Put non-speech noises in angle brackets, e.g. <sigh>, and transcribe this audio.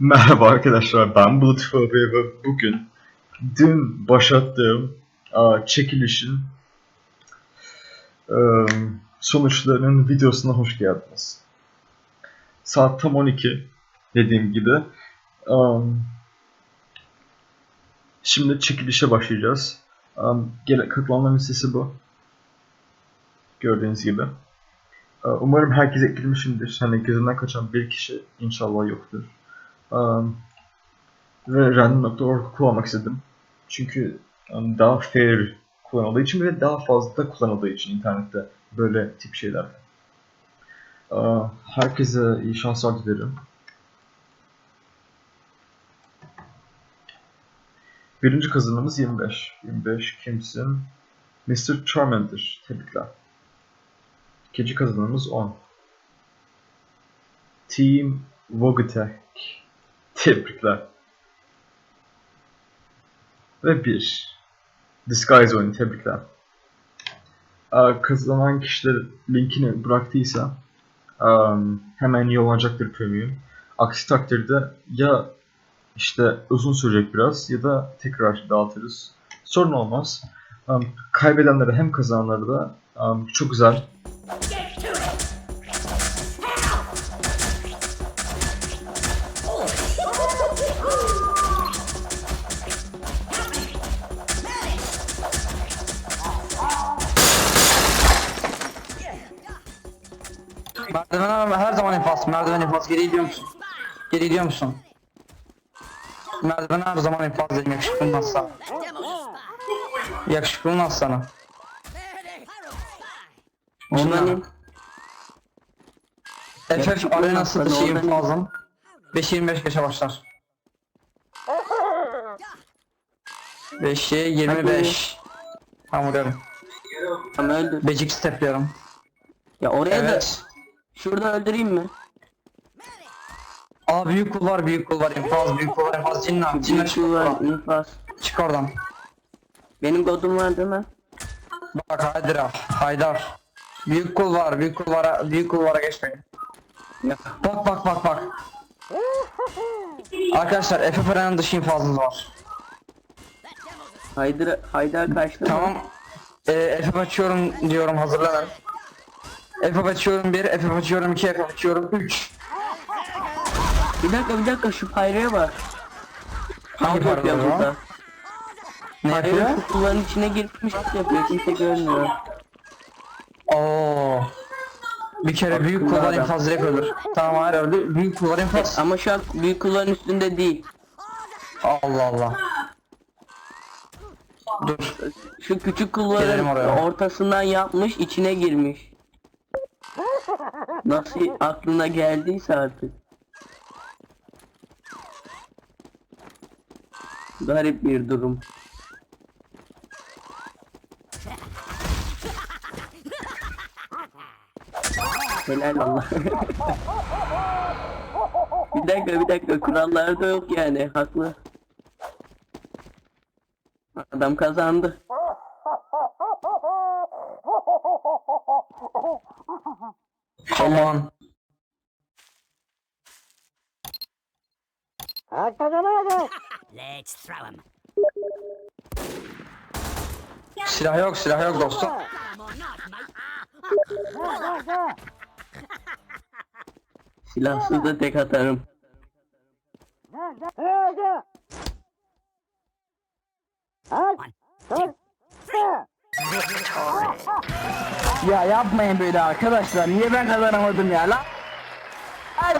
Merhaba arkadaşlar ben Bulut ve bugün dün başlattığım çekilişin sonuçlarının videosuna hoş geldiniz. Saat tam 12 dediğim gibi. Şimdi çekilişe başlayacağız. Gele katılanların listesi bu. Gördüğünüz gibi. Umarım herkes eklemişimdir. Hani gözümden kaçan bir kişi inşallah yoktur. Um, ve random.org kullanmak istedim. Çünkü um, daha fair kullanıldığı için ve daha fazla kullanıldığı için internette böyle tip şeyler. Uh, herkese iyi şanslar dilerim. Birinci kazanımız 25. 25 kimsin? Mr. Charmander. Tebrikler. İkinci kazanımız 10. Team Vogetek. Tebrikler. Ve bir. Disguise oyunu tebrikler. Aa, Kazanan kişiler linkini bıraktıysa hemen yollanacaktır premium. Aksi takdirde ya işte uzun sürecek biraz ya da tekrar dağıtırız. Sorun olmaz. Kaybedenlere hem kazananlara da çok güzel Merdiven her zaman infaz. Merdiven infaz. Geri gidiyor musun? Geri gidiyor musun? Merdiven her zaman infaz dedim yakışıklı nasıl? Yakışıklı nasıl sana? Onların FF Yakışıklı arena nasıl? satışı Oradan- infazın 5.25 geçe başlar. 5'e 25. Tamam vuruyorum. Tamam öldür. Becik stepliyorum. Ya oraya da Evet. Şurada öldüreyim mi? Aa büyük kul var büyük kul var infaz büyük kul var infaz cinna cinna çık şey var oradan. infaz. Çık oradan. Benim kodum var değil mi? Bak Haydar Haydar. Büyük kul var büyük kul var büyük kulvara geçmeyin. Ya. Bak bak bak bak. Arkadaşlar FF Arena'nın dışı infazınız var. Haydar Haydar kaçtı mı? Tamam. Ee, FF açıyorum diyorum hazırlanın. FF açıyorum 1, FF açıyorum 2, FF açıyorum 3. Bir dakika bir dakika şu Hayra'ya bak. Hangi paralar var? burada. Ne yapıyor? Kutuların içine girmiş yapıyor kimse görmüyor. Oo. Bir kere büyük adam. infaz direkt ölür. Tamam hayır öldü. Büyük kulvar infaz. Ama şu an büyük kulların üstünde değil. Allah Allah. Dur. Şu küçük kulların ortasından yapmış içine girmiş. Nasıl aklına geldiyse artık. Garip bir durum. Helal Allah. <laughs> bir dakika bir dakika kurallarda yok yani haklı. Adam kazandı. Come on. Let's throw him. Silah yok silah yok dostum. Silahsız da tek atarım. One, two, ya yapmayın böyle arkadaşlar. Niye ben kazanamadım ya lan? Ay.